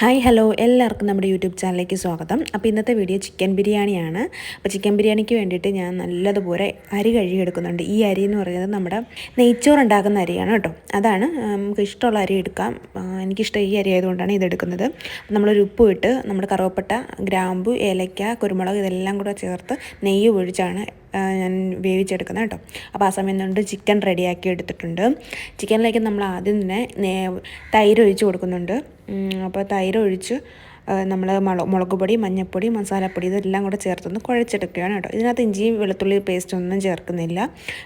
Hi hello. എല്ലാവർക്കും നമ്മുടെ YouTube ചാനലിലേക്ക് സ്വാഗതം. അപ്പോൾ ഇന്നത്തെ വീഡിയോ ചിക്കൻ ബിരിയാണിയാണ്. അപ്പോൾ ചിക്കൻ ബിരിയാണിക്ക് വേണ്ടിയിട്ട് ഞാൻ നല്ലതുപോലെ അരി കഴുകിയെടുക്കുന്നുണ്ട്. ഈ അരി എന്ന് പറയുന്നത് നമ്മുടെ നെയ്ച്ചോറ് ഉണ്ടാക്കുന്ന അരിയാണ് കേട്ടോ. അതാണ് നമുക്ക് ഇഷ്ടമുള്ള അരി എടുക്കാം. എനിക്കിഷ്ടം ഈ അരി ആയതുകൊണ്ടാണ് ഇതെടുക്കുന്നത് നമ്മളൊരു ഉപ്പ് ഇട്ട് നമ്മുടെ കറുവപ്പട്ട ഗ്രാമ്പു ഏലക്ക കുരുമുളക് ഇതെല്ലാം കൂടെ ചേർത്ത് നെയ്യ് ഒഴിച്ചാണ് ഞാൻ വേവിച്ചെടുക്കുന്നത് കേട്ടോ. അപ്പോൾ ആ സമയം കൊണ്ട് ചിക്കൻ റെഡിയാക്കി എടുത്തിട്ടുണ്ട്. ചിക്കനിലേക്ക് നമ്മൾ ആദ്യം തന്നെ തൈര് ഒഴിച്ച് കൊടുക്കുന്നുണ്ട്. അപ്പോൾ തൈര് ഒഴിച്ച് നമ്മൾ മുളക് പൊടി മഞ്ഞൾപ്പൊടി മസാലപ്പൊടി ഇതെല്ലാം കൂടെ ചേർത്തൊന്ന് കുഴച്ചെടുക്കുകയാണ് കേട്ടോ. ഇതിനകത്ത് ഇഞ്ചിയും വെളുത്തുള്ളി പേസ്റ്റ് ഒന്നും ചേർക്കുന്നില്ല.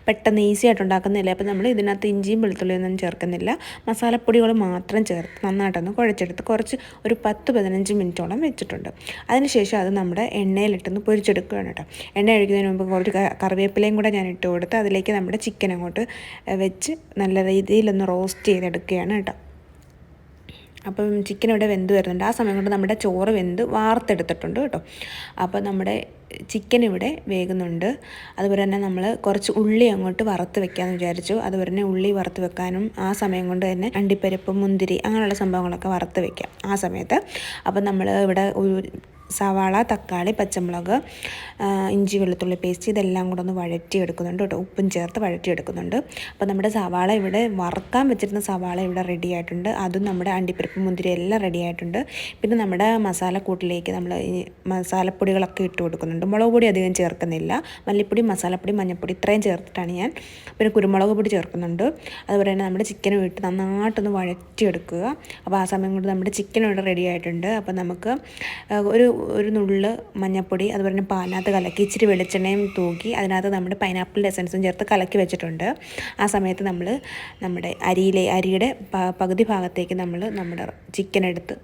പെട്ടെന്ന് ഈസി ആയിട്ട് ഉണ്ടാക്കുന്നില്ല. അപ്പോൾ നമ്മൾ ഇതിനകത്ത് ഇഞ്ചിയും വെളുത്തുള്ളി ഒന്നും ചേർക്കുന്നില്ല. മസാലപ്പൊടികൾ മാത്രം ചേർത്ത് നന്നായിട്ടൊന്ന് കുഴച്ചെടുത്ത് കുറച്ച് ഒരു പത്ത് പതിനഞ്ച് മിനിറ്റോളം വെച്ചിട്ടുണ്ട്. അതിനുശേഷം അത് നമ്മുടെ എണ്ണയിലിട്ടൊന്ന് പൊരിച്ചെടുക്കുകയാണ് കേട്ടോ. എണ്ണ ഒഴിക്കുന്നതിന് മുമ്പ് കുറച്ച് കറിവേപ്പിലയും കൂടെ ഞാൻ ഇട്ട് കൊടുത്ത് അതിലേക്ക് നമ്മുടെ ചിക്കൻ അങ്ങോട്ട് വെച്ച് നല്ല രീതിയിലൊന്ന് റോസ്റ്റ് ചെയ്തെടുക്കുകയാണ് കേട്ടോ. അപ്പം ചിക്കൻ ഇവിടെ വെന്ത് വരുന്നുണ്ട്. ആ സമയം കൊണ്ട് നമ്മുടെ ചോറ് വെന്ത് വാർത്തെടുത്തിട്ടുണ്ട് കേട്ടോ. അപ്പോൾ നമ്മുടെ ചിക്കൻ ഇവിടെ വേകുന്നുണ്ട്. അതുപോലെ തന്നെ നമ്മൾ കുറച്ച് ഉള്ളി അങ്ങോട്ട് വറുത്ത് വെക്കാമെന്ന് വിചാരിച്ചു. അതുപോലെ തന്നെ ഉള്ളി വറുത്ത് വെക്കാനും ആ സമയം കൊണ്ട് തന്നെ അണ്ടിപ്പരിപ്പ് മുന്തിരി അങ്ങനെയുള്ള സംഭവങ്ങളൊക്കെ വറുത്ത് വെക്കാം ആ സമയത്ത്. അപ്പം നമ്മൾ ഇവിടെ ഒരു സവാള തക്കാളി പച്ചമുളക് ഇഞ്ചി വെളുത്തുള്ളി പേസ്റ്റ് ഇതെല്ലാം കൂടെ ഒന്ന് വഴറ്റിയെടുക്കുന്നുണ്ട് കേട്ടോ. ഉപ്പും ചേർത്ത് വഴറ്റിയെടുക്കുന്നുണ്ട്. അപ്പോൾ നമ്മുടെ സവാള ഇവിടെ വറുക്കാൻ വെച്ചിരുന്ന സവാള ഇവിടെ റെഡി ആയിട്ടുണ്ട്. അതും നമ്മുടെ അണ്ടിപ്പരിപ്പ് മുന്തിരി എല്ലാം റെഡി ആയിട്ടുണ്ട്. പിന്നെ നമ്മുടെ മസാലക്കൂട്ടിലേക്ക് നമ്മൾ മസാലപ്പൊടികളൊക്കെ ഇട്ട് കൊടുക്കുന്നുണ്ട്. മുളക് പൊടി അധികം ചേർക്കുന്നില്ല. മല്ലിപ്പൊടി മസാലപ്പൊടി മഞ്ഞൾപ്പൊടി ഇത്രയും ചേർത്തിട്ടാണ് ഞാൻ. പിന്നെ കുരുമുളക് പൊടി ചേർക്കുന്നുണ്ട്. അതുപോലെ തന്നെ നമ്മുടെ ചിക്കനും ഇട്ട് നന്നായിട്ടൊന്ന് വഴറ്റിയെടുക്കുക. അപ്പോൾ ആ സമയം കൊണ്ട് നമ്മുടെ ചിക്കൻ ഇവിടെ റെഡി ആയിട്ടുണ്ട്. അപ്പോൾ നമുക്ക് ഒരു ഒരു നുള്ള് മഞ്ഞപ്പൊടി അതുപോലെ തന്നെ പാലിനകത്ത് കലക്കി ഇച്ചിരി വെളിച്ചെണ്ണയും തൂക്കി അതിനകത്ത് നമ്മുടെ പൈനാപ്പിൾ എസൻസും ചേർത്ത് കലക്കി വെച്ചിട്ടുണ്ട്. ആ സമയത്ത് നമ്മൾ നമ്മുടെ അരിയിലെ അരിയുടെ പകുതി ഭാഗത്തേക്ക് നമ്മൾ നമ്മുടെ ചിക്കൻ എടുത്ത്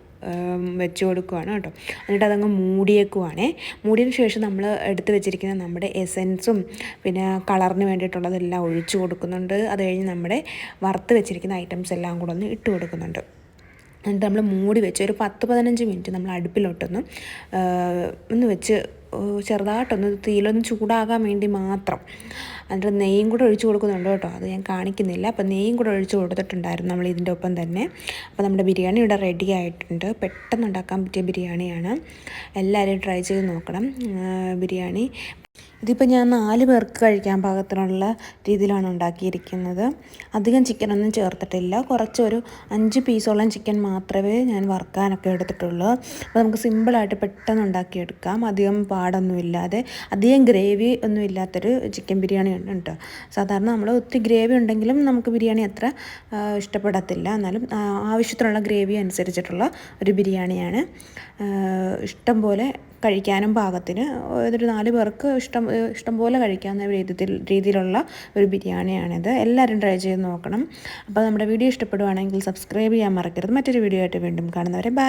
വെച്ച് കൊടുക്കുവാണ് കേട്ടോ. എന്നിട്ട് അതങ്ങ് മൂടിയേക്കുവാണേ. മൂടിയതിന് ശേഷം നമ്മൾ എടുത്ത് വെച്ചിരിക്കുന്ന നമ്മുടെ എസൻസും പിന്നെ കളറിന് വേണ്ടിയിട്ടുള്ളതെല്ലാം ഒഴിച്ചു കൊടുക്കുന്നുണ്ട്. അത് കഴിഞ്ഞ് നമ്മുടെ വറുത്ത് വെച്ചിരിക്കുന്ന ഐറ്റംസ് എല്ലാം കൂടെ ഒന്ന് ഇട്ട് കൊടുക്കുന്നുണ്ട്. എന്നിട്ട് നമ്മൾ മൂടി വെച്ച് ഒരു പത്ത് പതിനഞ്ച് മിനിറ്റ് നമ്മൾ അടുപ്പിലോട്ടൊന്ന് ഒന്ന് വെച്ച് ചെറുതായിട്ടൊന്ന് തീയിലൊന്ന് ചൂടാകാൻ വേണ്ടി മാത്രം. എന്നിട്ട് നെയ്യും കൂടെ ഒഴിച്ചു കൊടുക്കുന്നുണ്ട് കേട്ടോ. അത് ഞാൻ കാണിക്കുന്നില്ല. അപ്പോൾ നെയ്യും കൂടെ ഒഴിച്ച് കൊടുത്തിട്ടുണ്ടായിരുന്നു നമ്മൾ ഇതിന്റെ ഒപ്പം തന്നെ. അപ്പോൾ നമ്മുടെ ബിരിയാണി ഇവിടെ റെഡി ആയിട്ടുണ്ട്. പെട്ടെന്ന് ഉണ്ടാക്കാൻ പറ്റിയ ബിരിയാണിയാണ്. എല്ലാവരും ട്രൈ ചെയ്ത് നോക്കണം. ബിരിയാണി ഇതിപ്പോൾ ഞാൻ നാല് പേർക്ക് കഴിക്കാൻ പാകത്തിനുള്ള രീതിയിലാണ് ഉണ്ടാക്കിയിരിക്കുന്നത്. അധികം ചിക്കനൊന്നും ചേർത്തിട്ടില്ല. കുറച്ചൊരു അഞ്ച് പീസോളം ചിക്കൻ മാത്രമേ ഞാൻ വറുക്കാനൊക്കെ എടുത്തിട്ടുള്ളൂ. അപ്പോൾ നമുക്ക് സിമ്പിളായിട്ട് പെട്ടെന്ന് ഉണ്ടാക്കിയെടുക്കാം. അധികം പാടൊന്നുമില്ലാതെ. അധികം ഗ്രേവി ഒന്നും ഇല്ലാത്തൊരു ചിക്കൻ ബിരിയാണി ഉണ്ട് സാധാരണ നമ്മൾ ഒത്തിരി ഗ്രേവി ഉണ്ടെങ്കിലും നമുക്ക് ബിരിയാണി അത്ര ഇഷ്ടപ്പെടത്തില്ല. എന്നാലും ആവശ്യത്തിനുള്ള ഗ്രേവി അനുസരിച്ചിട്ടുള്ള ഒരു ബിരിയാണിയാണ്. ഇഷ്ടം പോലെ കഴിക്കാനും പാകത്തിന് ഒരു നാല് പേർക്ക് ഇഷ്ടം ഇഷ്ടംപോലെ കഴിക്കാവുന്ന രീതിയിൽ രീതിയിലുള്ള ഒരു ബിരിയാണിയാണിത്. എല്ലാവരും ട്രൈ ചെയ്ത് നോക്കണം. അപ്പോൾ നമ്മുടെ വീഡിയോ ഇഷ്ടപ്പെടുവാണെങ്കിൽ സബ്സ്ക്രൈബ് ചെയ്യാൻ മറക്കരുത്. മറ്റൊരു വീഡിയോ ആയിട്ട് വീണ്ടും കാണുന്നവരെ ബൈ.